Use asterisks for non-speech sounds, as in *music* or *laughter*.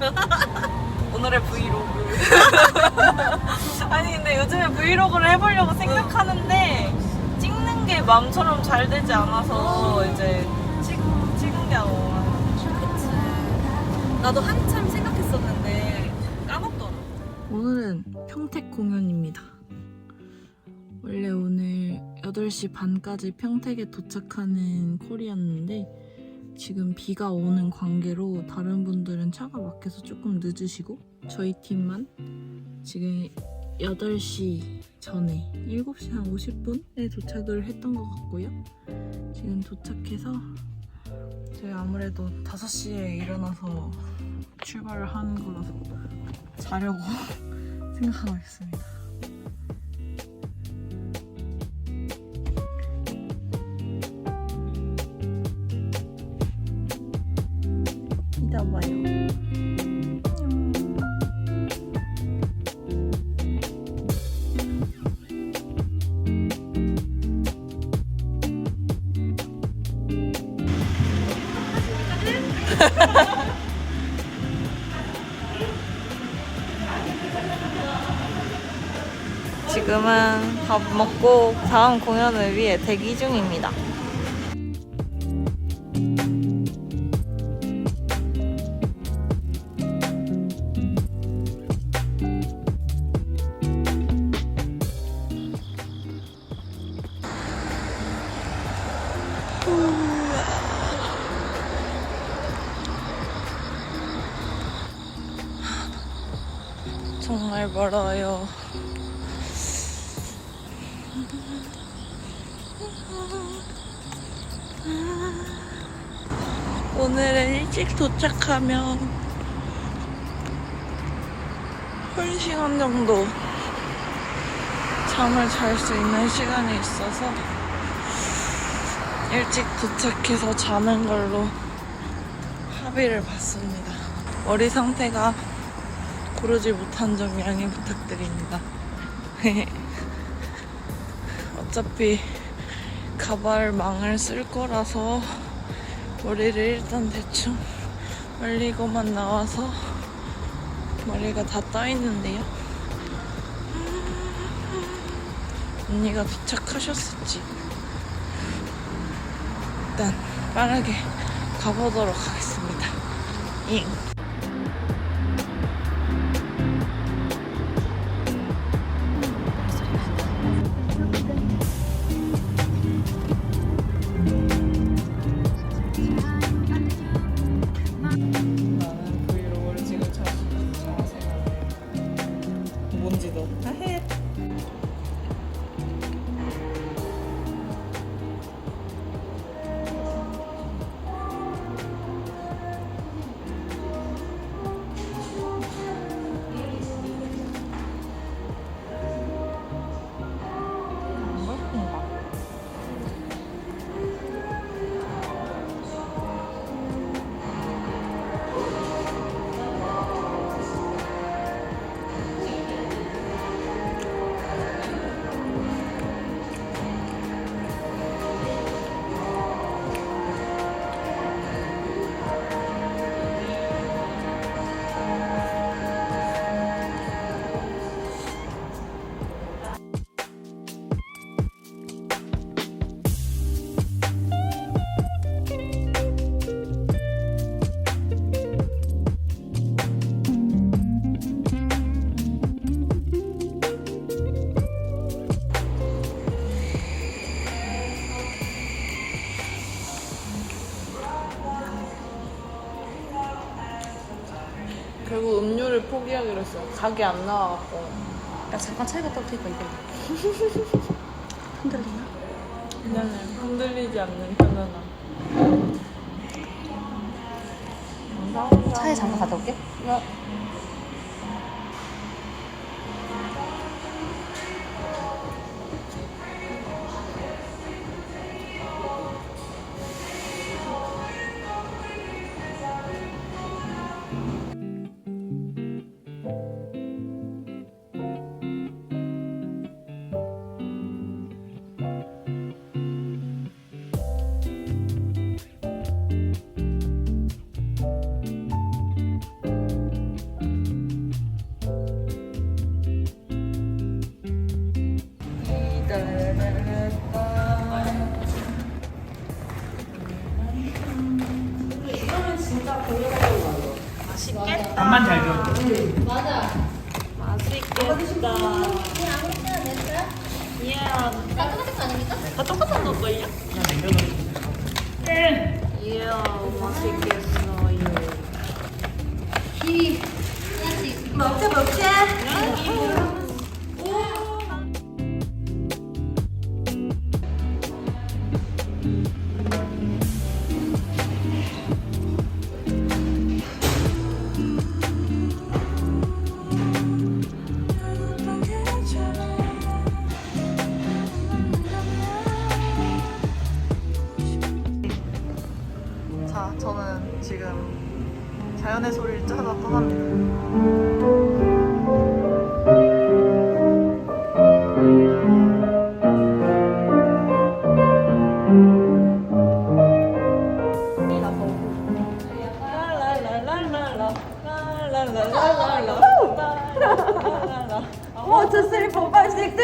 *laughs* 오늘의 브이로그. *laughs* 아니 근데 요즘에 브이로그를 해보려고 생각하는데 찍는 게 마음처럼 잘 되지 않아서 이제 찍, 찍은 게 너무 나도 한참 생각했었는데 까먹더라. 오늘은 평택 공연입니다. 원래 오늘 8시 반까지 평택에 도착하는 콜이었는데 지금 비가 오는 관계로 다른 분들은 차가 막혀서 조금 늦으시고 저희 팀만 지금 8시 전에 7시 한 50분에 도착을 했던 것 같고요. 지금 도착해서 저희 아무래도 5시에 일어나서 출발을 하는 거라서 자려고 *laughs* 생각하고 있습니다. *laughs* 지금은 밥 먹고 다음 공연을 위해 대기 중입니다. 멀어요. 오늘은 일찍 도착하면 1시간 정도 잠을 잘 수 있는 시간이 있어서 일찍 도착해서 자는 걸로 합의를 봤습니다. 머리 상태가 고르지 못한 점 양해 부탁드립니다. *laughs* 어차피 가발망을 쓸 거라서 머리를 일단 대충 말리고만 나와서 머리가 다 떠 있는데요. 언니가 도착하셨을지 일단 빠르게 가보도록 하겠습니다. 잉. 뭔지도 해. 결국 음료를 포기하기로 했어요. 가게 안 나와갖고. 야 잠깐 차이가 떨어지니까 이거 *laughs* 흔들리나? 그냥 흔들리지 않는 편안함. 감사합니다. 차에 잠깐 갔다 올게. 네. 맛있겠다. 밥만 잘 줘. 맛있겠다. 이야. 깔끔한 거 아닙니까? 다 똑같은 걸걸요? 그냥 냉면으로 이야, 맛있겠어 자, 저는 지금 자연의 소리를 찾아 떠납니다. 원, 투, 쓰리, 포, 파이브, 식스,